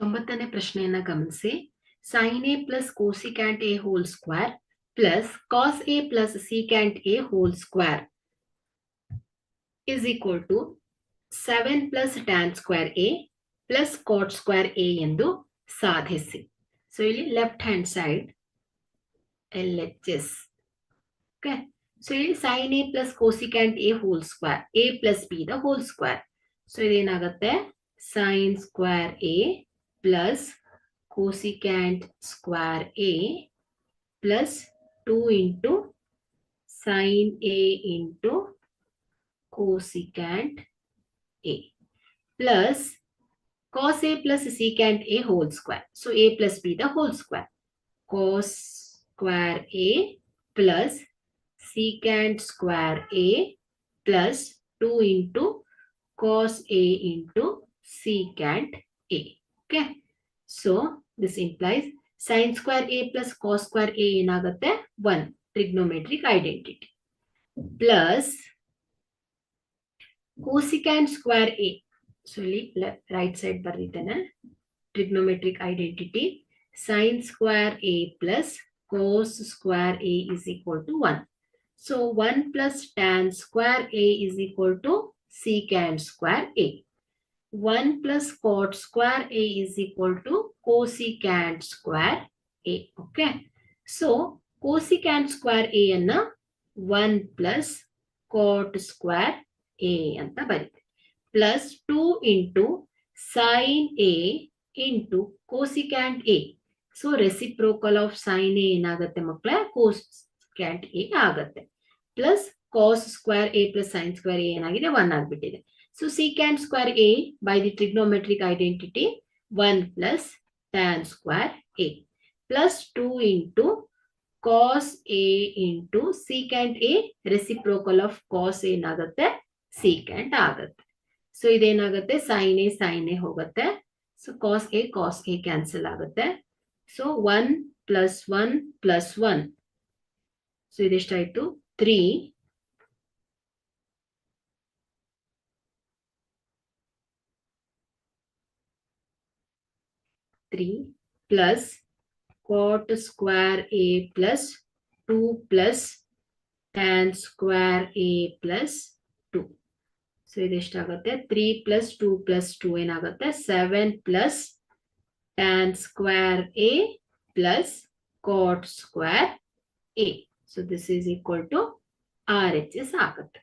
ತೊಂಬತ್ತನೇ ಪ್ರಶ್ನೆಯನ್ನ ಗಮನಿಸಿ. Sine A plus cosecant A whole square plus cos A plus secant A whole square is equal to seven plus tan square A plus cot square A ಎಂದು ಸಾಧಿಸಿ. So ಇಲ್ಲಿ left hand side L H S okay so ಇಲ್ಲಿ sine A plus cosecant A whole square A plus B the whole square so ಇದೇನಾಗುತ್ತೆ? Sine square A plus cosecant square A plus 2 into sine A into cosecant A plus cos A plus secant A whole square. So A plus B the whole square. Cos square A plus secant square A plus 2 into cos A into secant A. Okay. So this implies sin square a plus cos square a ಏನಾಗುತ್ತೆ one trigonometric identity plus ಕೋಸಿಕ್ಯಾಂಟ್ square A so ಇಲ್ಲಿ right side ಬರೀತೇನೆ trigonometric identity sign square A plus coach square A is equal to one so one plus tan square A is equal to secant square A 1 plus cot square A is equal to cosecant square A. Okay. So, cosecant square A and 1 plus cot square A and the ಬರುತ್ತೆ. Plus 2 into sin A into cosecant A. So, reciprocal of sin A in agathe makla cosecant A agathe. Plus cos square A plus sin square A ಏನಾಗಿದೆ 1 agathe. So secant square A by the trigonometric identity 1 plus tan square A plus 2 into cos A into secant A reciprocal of cos A ಏನಾಗುತ್ತೆ secant ಆಗುತ್ತೆ so ಇದೇನಾಗುತ್ತೆ sin A sin A ಹೋಗುತ್ತೆ so cos A cos A cancel ಆಗುತ್ತೆ so one plus one plus one so ಇದೆಷ್ಟಾಯ್ತು three three plus cot square A plus two plus tan square A plus two. So ಇದೆಷ್ಟಾಗುತ್ತೆ three plus two plus two ಏನಾಗುತ್ತೆ seven plus tan square A plus cot square A so this is equal to R H S ಆಗುತ್ತೆ